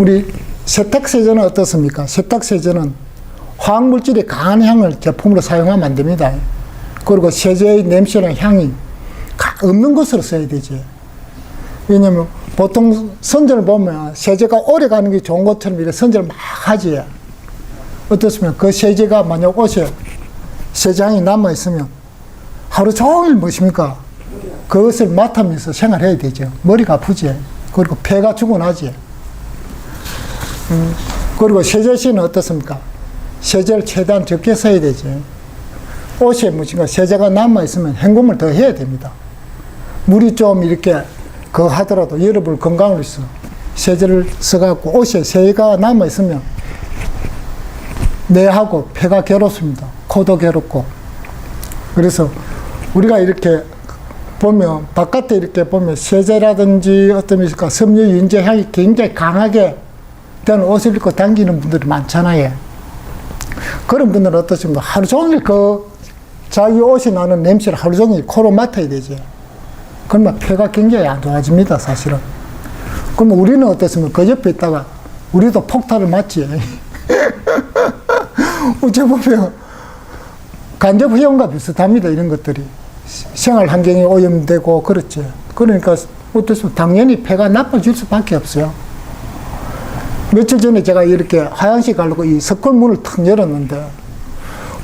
우리 세탁세제는 어떻습니까? 세탁세제는 화학물질이 강한 향을 제품으로 사용하면 안 됩니다. 그리고 세제의 냄새나 향이 가- 없는 것으로 써야 되지. 왜냐면 보통 선전을 보면 세제가 오래 가는 게 좋은 것처럼 이렇게 선전을 막 하지. 어떻습니까? 그 세제가 만약 옷에 세제향이 남아있으면 하루 종일 무엇입니까? 그것을 맡으면서 생활해야 되죠. 머리가 아프지. 그리고 폐가 죽어나지. 음, 그리고 세제시는 어떻습니까? 세제를 최대한 적게 써야 되지. 옷에 무엇인가 세제가 남아있으면 헹굼을 더 해야 됩니다. 물이 좀 이렇게 그 하더라도 여러분 건강을 위해서 세제를 써갖고 옷에 세가 남아있으면 뇌하고 폐가 괴롭습니다. 코도 괴롭고. 그래서 우리가 이렇게 보면 바깥에 이렇게 보면 세제라든지 어떤 것일까 섬유 윤제 향이 굉장히 강하게 된 옷을 입고 다니는 분들이 많잖아요. 그런 분들은 어떻습니까? 하루 종일 그 자기 옷이 나는 냄새를 하루 종일 코로 맡아야 되지. 그러면 폐가 굉장히 안 좋아집니다, 사실은. 그럼 우리는 어떻습니까? 그 옆에 있다가 우리도 폭탄을 맞지. 어째 보면 간접 회원과 비슷합니다, 이런 것들이. 생활 환경이 오염되고 그렇지. 그러니까 어떻습니까? 당연히 폐가 나빠질 수밖에 없어요. 며칠 전에 제가 이렇게 화장실 가려고 이 석굴 문을 탁 열었는데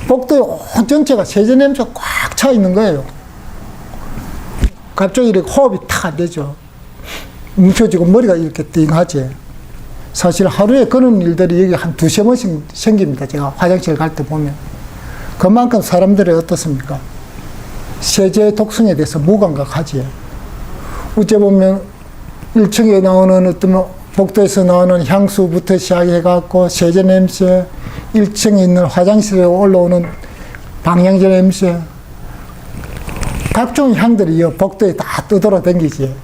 복도에 온 전체가 세제 냄새가 꽉 차 있는 거예요. 갑자기 이렇게 호흡이 탁 안 되죠. 뭉쳐지고 머리가 이렇게 띵하지. 사실 하루에 그런 일들이 여기 한 두세 번씩 생깁니다. 제가 화장실 갈 때 보면. 그만큼 사람들이 어떻습니까? 세제의 독성에 대해서 무감각하지. 어째 보면 1층에 나오는 어떤 복도에서 나오는 향수부터 시작해갖고 세제 냄새, 1층에 있는 화장실에 올라오는 방향제 냄새, 각종 향들이 이 복도에 다 떠돌아 댕기지.